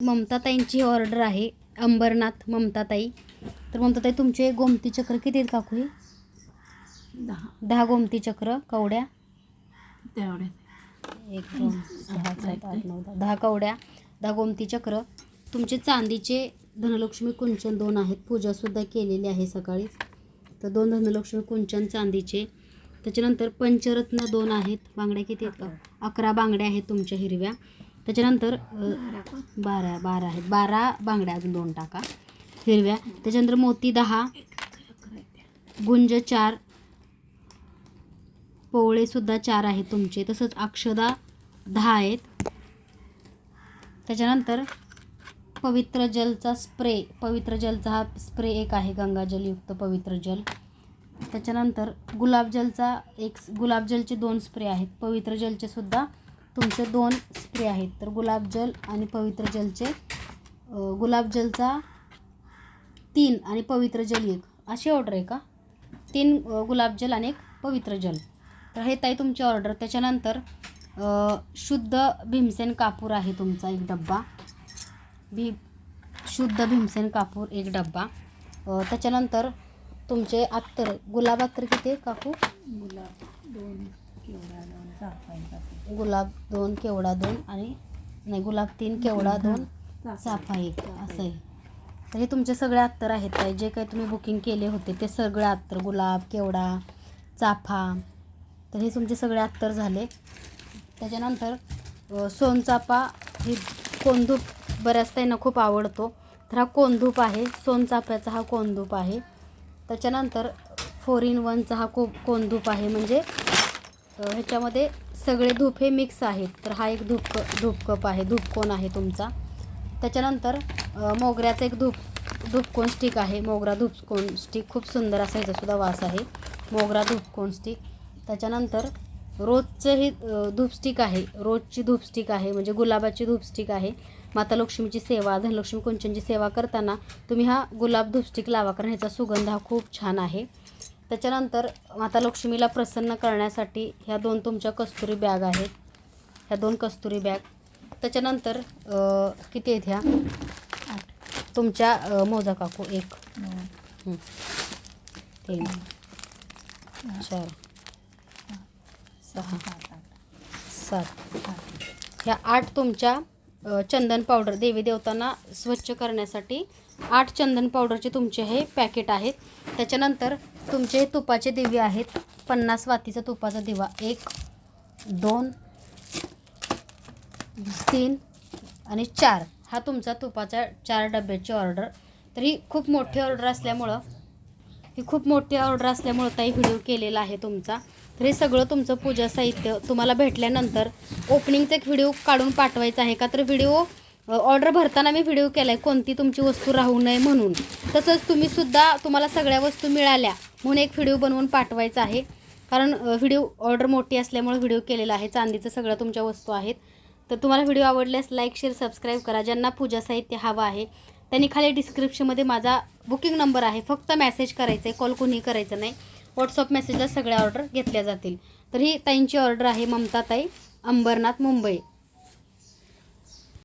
ममताताईंची order आहे अंबरनाथ ममताताई. तर ममताताई तुमचे गोमती चक्र किती आहेत काकू दहा. दहा गोमती चक्र कवड्या? एक दोन सहा सात आठ नऊ दहा. दहा कवड्या दहा गोमती चक्र. तुमचे चांदीचे धनलक्ष्मी कुंचन दोन आहेत. पूजासुद्धा केलेली आहे सकाळीच तर दोन धनलक्ष्मी कुंचन चांदीचे. त्याच्यानंतर पंचरत्न दोन आहेत. बांगड्या किती आहेत? का अकरा बांगड्या आहेत तुमच्या हिरव्या. त्याच्यानंतर बारा बारा आहेत. बारा बांगड्या अजून दोन टाका. हिरव्या. त्याच्यानंतर मोती दहा. गुंज चार. पोवळेसुद्धा चार आहेत तुमचे. तसंच अक्षदा दहा आहेत. त्याच्यानंतर पवित्र जलचा स्प्रे. पवित्र जलचा हा स्प्रे एक आहे गंगाजलयुक्त पवित्र जल. त्याच्यानंतर गुलाबजलचा एक गुलाबजलचे दोन स्प्रे आहेत. पवित्र जलचे सुद्धा तुमचे दोन स्प्रे आहेत. तर गुलाबजल आणि पवित्र जलचे गुलाब गुलाबजलचा तीन आणि पवित्र जल एक. अशी ऑर्डर आहे का? तीन गुलाब गुलाबजल आणि एक पवित्र जल. तर हे ताई तुमची ऑर्डर त्याच्यानंतर शुद्ध भीमसेन कापूर आहे तुमचा एक डब्बा. भी शुद्ध भीमसेन कापूर एक डब्बा. त्याच्यानंतर तुमचे अत्तर गुलाब अत्तर किती काकू? गुलाब दोन. केवढा दोन चाफा गुलाब दोन केवडा दोन आणि नाही गुलाब तीन केवडा दोन चाफा एक असं आहे. तर हे तुमचे सगळे अत्तर आहेत ताई. जे काही तुम्ही बुकिंग केले होते ते सगळे अत्तर गुलाब केवडा चाफा. तर हे तुमचे सगळे अत्तर झाले. त्याच्यानंतर सोनचाफा ही कोंधूप बऱ्याच ताईंना खूप आवडतो. तर हा कोंधूप आहे. सोनचाफ्याचा हा कोंधूप आहे. त्याच्यानंतर फोर इन वनचा हा को कोंधूप आहे. म्हणजे ह्याच्यामध्ये सगळे धूप हे मिक्स आहेत. तर हा एक धूप धूपकप आहे धूपकोन आहे तुमचा? त्याच्यानंतर मोगऱ्याचं मोगऱ्याचा एक धूप धूपकोन स्टिक आहे? मोगरा धूपकोन स्टिक खूप सुंदर असा ह्याचासुद्धा वास आहे. मोगरा धूपकोन स्टिक त्याच्यानंतर रोजचं हे धूपस्टिक आहे. रोजची धूपस्टिक आहे म्हणजे गुलाबाची धूपस्टिक आहे. माता लक्ष्मीची सेवा धनलक्ष्मी कुंचनची सेवा करताना तुम्ही हा गुलाब धूपस्टिक लावा कारण ह्याचा सुगंध हा खूप छान आहे. त्याच्यानंतर माता लक्ष्मीला प्रसन्न करण्यासाठी ह्या दोन तुमच्या कस्तुरी बॅग आहेत. ह्या दोन कस्तुरी बॅग. त्याच्यानंतर किती आहेत ह्या? तुमच्या मोजा काकू एक. तीन. चार. सहा. सात. ह्या आठ तुमच्या चंदन पावडर देवी देवतांना स्वच्छ करण्यासाठी आठ चंदन पावडरचे तुमचे हे पॅकेट आहेत. त्याच्यानंतर तुमचे तुपाचे दिवे आहेत. पन्नास वातीचा तुपाचा दिवा. एक दोन तीन आणि चार. हा तुमचा तुपाचा चार डब्याची ऑर्डर तर ही खूप मोठी ऑर्डर असल्यामुळं ही खूप मोठी ऑर्डर असल्यामुळं ताई व्हिडिओ केलेला आहे तुमचा. तर हे सगळं तुमचं पूजा साहित्य तुम्हाला भेटल्यानंतर ओपनिंगचा एक व्हिडिओ काढून पाठवायचा आहे का? तर व्हिडिओ ऑर्डर भरताना मी व्हिडिओ केला आहे कोणती तुमची वस्तू राहू नये म्हणून. तसंच तुम्हीसुद्धा तुम्हाला सगळ्या वस्तू मिळाल्या म्हणून एक व्हिडिओ बनवून पाठवायचा आहे. कारण व्हिडिओ ऑर्डर मोठी असल्यामुळे व्हिडिओ केलेला आहे. चांदीचं सगळं तुमच्या वस्तू आहेत. तर तुम्हाला व्हिडिओ आवडल्यास लाईक शेअर सबस्क्राईब करा. ज्यांना पूजा साहित्य हवं आहे त्यांनी खाली डिस्क्रिप्शनमध्ये माझा बुकिंग नंबर आहे. फक्त मेसेज करायचा आहे कॉल कोणी करायचं नाही. व्हॉट्सअप मेसेजला सगळ्या ऑर्डर घेतल्या जातील. तर ही ताईंची ऑर्डर आहे ममता ताई अंबरनाथ मुंबई.